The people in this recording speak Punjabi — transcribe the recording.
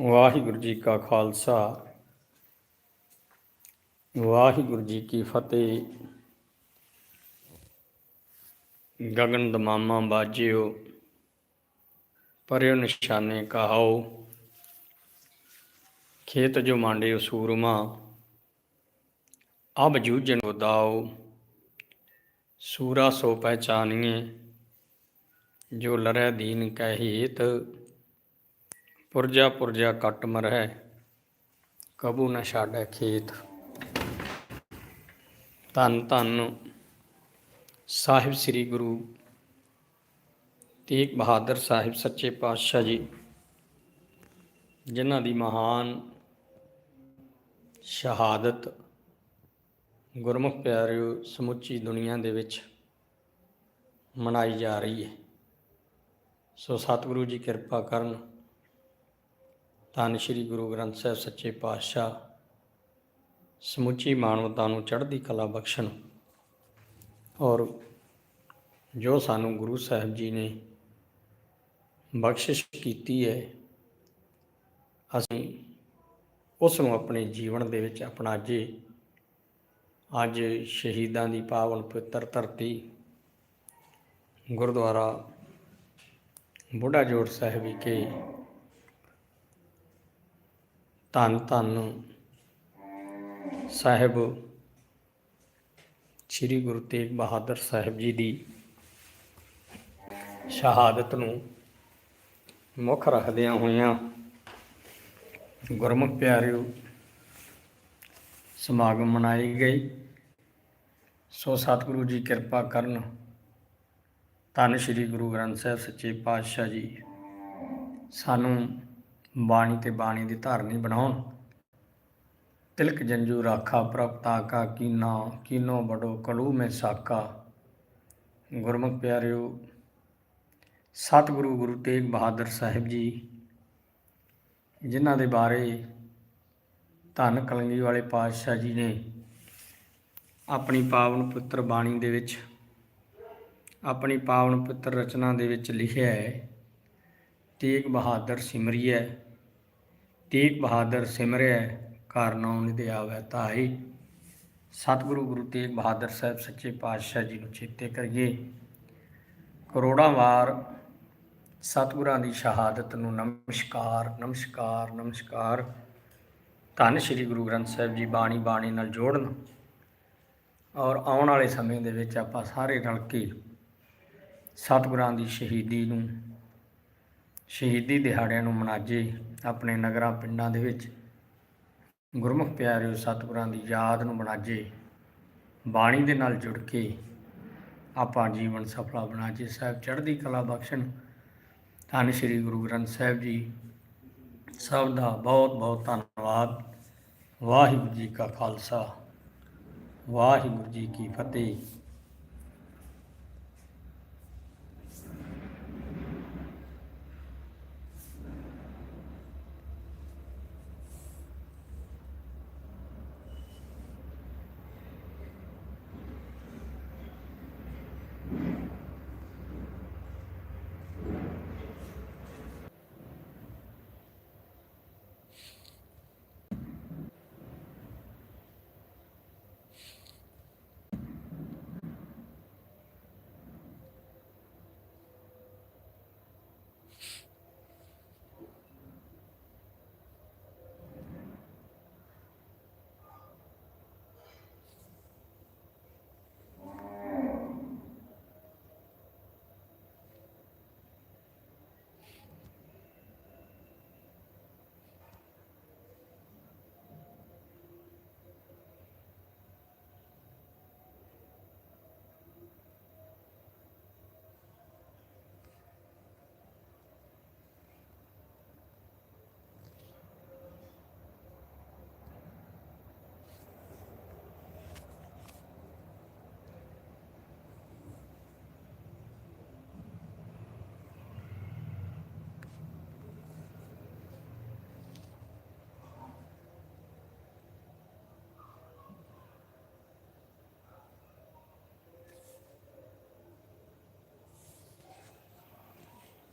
ਵਾਹਿਗੁਰੂ ਜੀ ਕਾ ਖਾਲਸਾ। ਵਾਹਿਗੁਰੂ ਜੀ ਕੀ ਫਤਿਹ। ਗਗਨ ਦਮਾਮਾ ਬਾਜਿਓ, ਪਰਿਓ ਨਿਸ਼ਾਨੇ ਕਹਾਓ। ਖੇਤ ਜੋ ਮਾਂਡਿਓ ਸੂਰਮਾ, ਅਬ ਜੂਝਨ ਉਦਾਓ ਸੂਰਾ ਸੋ ਪਹਿਚਾਨੀਏ, ਜੋ ਲਰੈ ਦੀਨ ਕੈ ਹੀਤ। ਪੁਰਜਾ ਪੁਰਜਾ ਕੱਟ ਮਰਹਿ, ਕਬੂ ਨ ਛਾੜੈ ਖੇਤ। ਧੰਨ ਧੰਨ ਸਾਹਿਬ ਸ੍ਰੀ ਗੁਰੂ ਤੇਗ ਬਹਾਦਰ ਸਾਹਿਬ ਸੱਚੇ ਪਾਤਸ਼ਾਹ ਜੀ, ਜਿਨ੍ਹਾਂ ਦੀ ਮਹਾਨ ਸ਼ਹਾਦਤ ਗੁਰਮੁਖ ਪਿਆਰਿਓ ਸਮੁੱਚੀ ਦੁਨੀਆ ਦੇ ਵਿੱਚ ਮਨਾਈ ਜਾ ਰਹੀ ਹੈ। ਸੋ ਸਤਿਗੁਰੂ ਜੀ ਕਿਰਪਾ ਕਰਨ ਧੰਨ ਸ਼੍ਰੀ ਗੁਰੂ ਗ੍ਰੰਥ ਸਾਹਿਬ ਸੱਚੇ ਪਾਤਸ਼ਾਹ, ਸਮੁੱਚੀ ਮਾਨਵਤਾ ਨੂੰ ਚੜ੍ਹਦੀ ਕਲਾ ਬਖਸ਼ਣ। ਔਰ ਜੋ ਸਾਨੂੰ ਗੁਰੂ ਸਾਹਿਬ ਜੀ ਨੇ ਬਖਸ਼ਿਸ਼ ਕੀਤੀ ਹੈ, ਅਸੀਂ ਉਸ ਨੂੰ ਆਪਣੇ ਜੀਵਨ ਦੇ ਵਿੱਚ ਅਪਣਾ ਜੇ ਅੱਜ ਸ਼ਹੀਦਾਂ ਦੀ ਪਾਵਨ ਪਵਿੱਤਰ ਧਰਤੀ, ਗੁਰਦੁਆਰਾ ਬੁੱਢਾ ਜੋੜ ਸਾਹਿਬ ਵਿਖੇ ਧੰਨ ਧੰਨ ਸਾਹਿਬ ਸ੍ਰੀ ਗੁਰੂ ਤੇਗ ਬਹਾਦਰ ਸਾਹਿਬ ਜੀ ਦੀ ਸ਼ਹਾਦਤ ਨੂੰ ਮੁੱਖ ਰੱਖਦਿਆਂ ਹੋਇਆਂ ਗੁਰਮੁਖ ਪਿਆਰਿਓ, ਸਮਾਗਮ ਮਨਾਈ ਗਈ। ਸੋ ਸਤਿਗੁਰੂ ਜੀ ਕਿਰਪਾ ਕਰਨ ਧੰਨ ਸ੍ਰੀ ਗੁਰੂ ਗ੍ਰੰਥ ਸਾਹਿਬ ਸੱਚੇ ਪਾਤਸ਼ਾਹ ਜੀ। ਸਾਨੂੰ ਬਾਣੀ ਤੇ ਬਾਣੀ ਦੀ ਧਾਰਨੀ ਬਣਾਉਣ। ਤਿਲਕ ਜੰਜੂ ਰਾਖਾ ਪ੍ਰਪਤਾ ਕਾ ਕੀਨਾ, ਕੀਨੋ ਬੜੋ ਕਲੂ ਮੈਂ ਸਾਕਾ। ਗੁਰਮੁਖ ਪਿਆਰਿਓ, ਸਤਿਗੁਰੂ ਗੁਰੂ ਤੇਗ ਬਹਾਦਰ ਸਾਹਿਬ ਜੀ, ਜਿਨ੍ਹਾਂ ਦੇ ਬਾਰੇ ਧੰਨ ਕਲੰਗੀ ਵਾਲੇ ਪਾਤਸ਼ਾਹ ਜੀ ਨੇ ਆਪਣੀ ਪਾਵਨ ਪੁੱਤਰ ਬਾਣੀ ਦੇ ਵਿੱਚ, ਆਪਣੀ ਪਾਵਨ ਪੁੱਤਰ ਰਚਨਾ ਦੇ ਵਿੱਚ ਲਿਖਿਆ ਹੈ। ਤੇਗ ਬਹਾਦਰ ਸਿਮਰਿਐ, ਤੇਗ ਬਹਾਦਰ ਸਿਮਰਿਐ ਕਾਰਨੋਂ ਨਿਧਿ ਆਵੈ ਧਾਈ ਸਤਿਗੁਰੂ ਗੁਰੂ ਤੇਗ ਬਹਾਦਰ ਸਾਹਿਬ ਸੱਚੇ ਪਾਤਸ਼ਾਹ ਜੀ ਨੂੰ ਚੇਤੇ ਕਰੀਏ। ਕਰੋੜਾਂ ਵਾਰ ਸਤਿਗੁਰਾਂ ਦੀ ਸ਼ਹਾਦਤ ਨੂੰ ਨਮਸਕਾਰ ਨਮਸਕਾਰ ਨਮਸਕਾਰ। ਧੰਨ ਸ਼੍ਰੀ ਗੁਰੂ ਗ੍ਰੰਥ ਸਾਹਿਬ ਜੀ ਬਾਣੀ ਬਾਣੀ ਨਾਲ ਜੋੜਨ। ਔਰ ਆਉਣ ਵਾਲੇ ਸਮੇਂ ਦੇ ਵਿੱਚ ਆਪਾਂ ਸਾਰੇ ਰਲ ਕੇ ਸਤਿਗੁਰਾਂ ਦੀ ਸ਼ਹੀਦੀ ਨੂੰ ਸ਼ਹੀਦੀ ਦਿਹਾੜਿਆਂ ਨੂੰ ਮਨਾਜੇ ਆਪਣੇ ਨਗਰਾਂ ਪਿੰਡਾਂ ਦੇ ਵਿੱਚ। ਗੁਰਮੁਖ ਪਿਆਰਿਓ ਸਤਿਗੁਰਾਂ ਦੀ ਯਾਦ ਨੂੰ ਮਨਾਜੇ। ਬਾਣੀ ਦੇ ਨਾਲ ਜੁੜ ਕੇ ਆਪਾਂ ਜੀਵਨ ਸਫਲਾ ਬਣਾਜੇ। ਸਾਹਿਬ ਚੜ੍ਹਦੀ ਕਲਾ ਬਖਸ਼ਣ। ਧੰਨ ਸ਼੍ਰੀ ਗੁਰੂ ਗ੍ਰੰਥ ਸਾਹਿਬ ਜੀ। ਸਭ ਦਾ ਬਹੁਤ ਬਹੁਤ ਧੰਨਵਾਦ। ਵਾਹਿਗੁਰੂ ਜੀ ਕਾ ਖਾਲਸਾ। ਵਾਹਿਗੁਰੂ ਜੀ ਕੀ ਫਤਿਹ।